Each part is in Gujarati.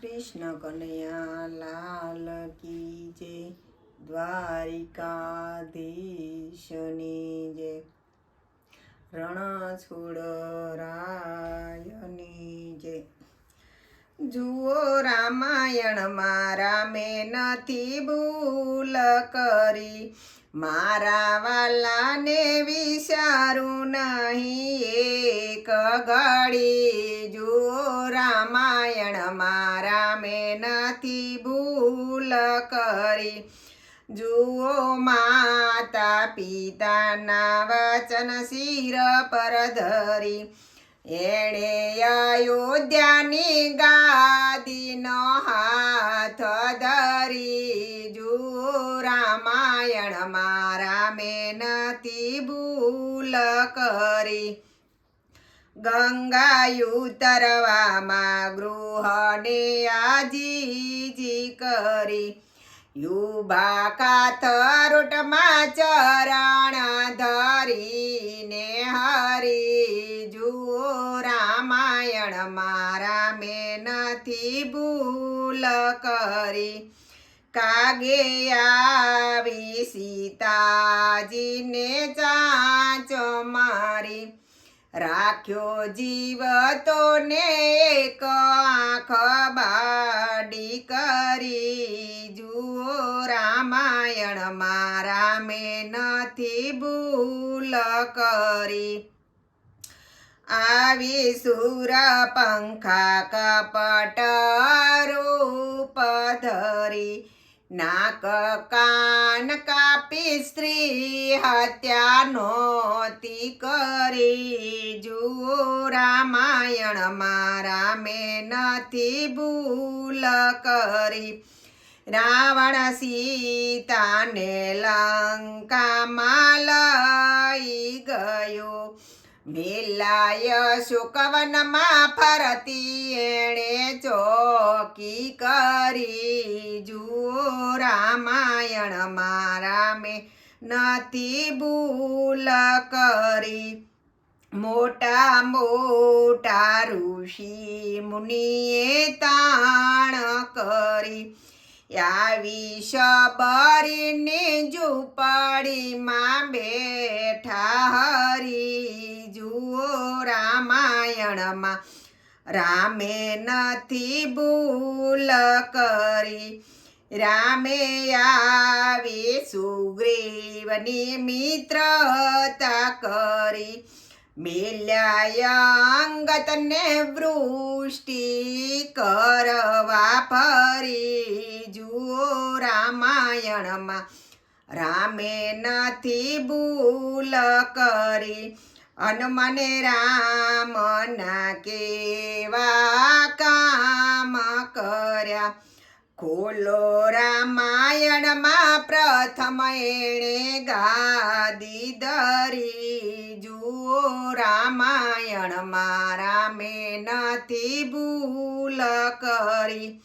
કૃષ્ણ કનૈયા લાલ કી જય, દ્વારિકાધીશની જય. રણછોડ રાયની જય. જુઓ રામાયણમાં રામે નથી ભૂલ કરી. મારા વાલાને વિચારું નહીં, એક ઘડી કરી જુઓ માતા પિતાના વચન શિર પર ધરી. એણે અયોધ્યાની ગાદીનો હાથ ધરી. જુઓ રામાયણ મારા મેનતી ભૂલ કરી. ગંગાયુ તરવામાં ગૃહને આજીજી કરી. યુબા કાથરૂટમાં ચરણ ધરીને હરી જુઓ રામાયણ મારા મેં નથી ભૂલ કરી. કાગે આવી સીતાજીને ચાંચો મારી. રાખ્યો જીવ તો ને એક આંખ બાડી કરી. જુઓ રામાયણ, મારા મેં નથી ભૂલ કરી. આવી સુર પંખા કપટ નાક કાન કાપી સ્ત્રી હત્યા નોતી કરી જુઓ રામાયણ મારા મેં નથી ભૂલ કરી. રાવણ સીતાને લંકામાં લઈ ગયો. મેલાય શુકવનમાં ફરતી એણે ચોકી કરી જુઓ રામાયણ મારા મેં નથી ભૂલ કરી. મોટા મોટા ઋષિ મુનિએ તાણ કરી. આવી શબરીને ઝૂંપડીમાં બેઠા રામાયણમાં રામે નથી ભૂલ કરી. રામે આવી સુગ્રીવની મિત્રતા કરી. મેલ્યાય અંગતને વૃષ્ટિ કરવા ફરી. જુઓ રામાયણમાં. રામે નથી ભૂલ કરી. હનુમાને રામના કેવા કામ કર્યા? ખોલો રામાયણમાં પ્રથમ એણે ગાદી ધરી. જુઓ રામાયણ, મારા મેં નથી ભૂલ કરી.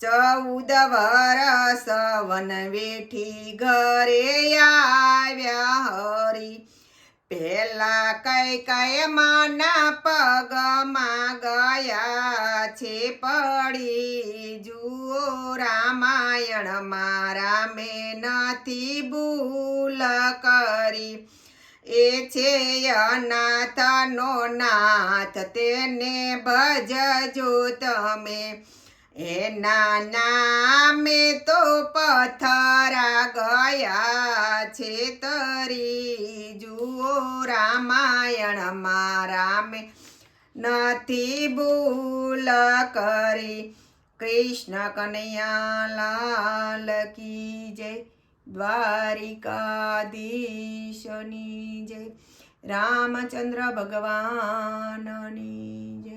ચૌદ વરસ વન વેઠી ઘરે આવ્યા હરી. પેલા કઈ કઈ માના પગમાં ગયા છે પડી જુઓ રામાયણ, મારા મેં નથી ભૂલ કરી. એ છે અનાથનો નાથ, તેને ભજજો તમે. એના નામે તો પથરા ગયા છે તરી. રામાયણ મારા મેં નથી ભૂલ કરી. કૃષ્ણ કનૈયા લાલ કી જય. દ્વારિકાધીશની જય. રામચંદ્ર ભગવાનની જય.